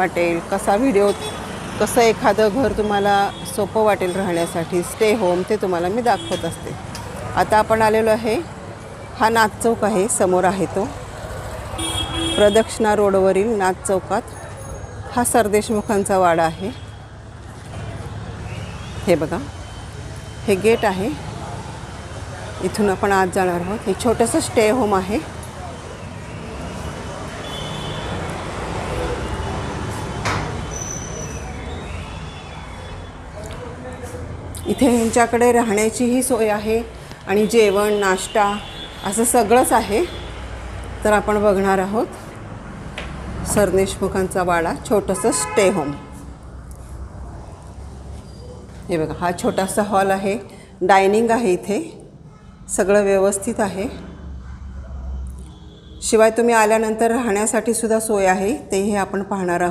वाटेल कसा व्हिडिओ कसं एखादं घर तुम्हाला सोपं वाटेल राहण्यासाठी स्टे होम ते तुम्हाला मी दाखवत असते. आता आपण आलेलो आहे हा नाथ चौक आहे समोर आहे तो. प्रदक्षिणा रोडवरील नाथ चौकात हा सरदेशमुखांचा वाडा आहे. हे बघा हे गेट आहे. इथून आपण आज जाणार आहोत. हे छोटंसं स्टे होम आहे. इथे ह्यांच्याकडे राहण्याचीही सोय आहे आणि जेवण नाश्ता असं सगळंच आहे. तर आपण बघणार आहोत सरदेशमुखांचा वाडा छोटंसं स्टे होम हे बघा हा छोटासा हॉल आहे. डायनिंग आहे इथे. सगळं व्यवस्थित आहे. शिवाय तुम्ही आल्यानंतर राहण्यासाठी सुद्धा सोय आहे. तेही आपण पाहणार आहोत.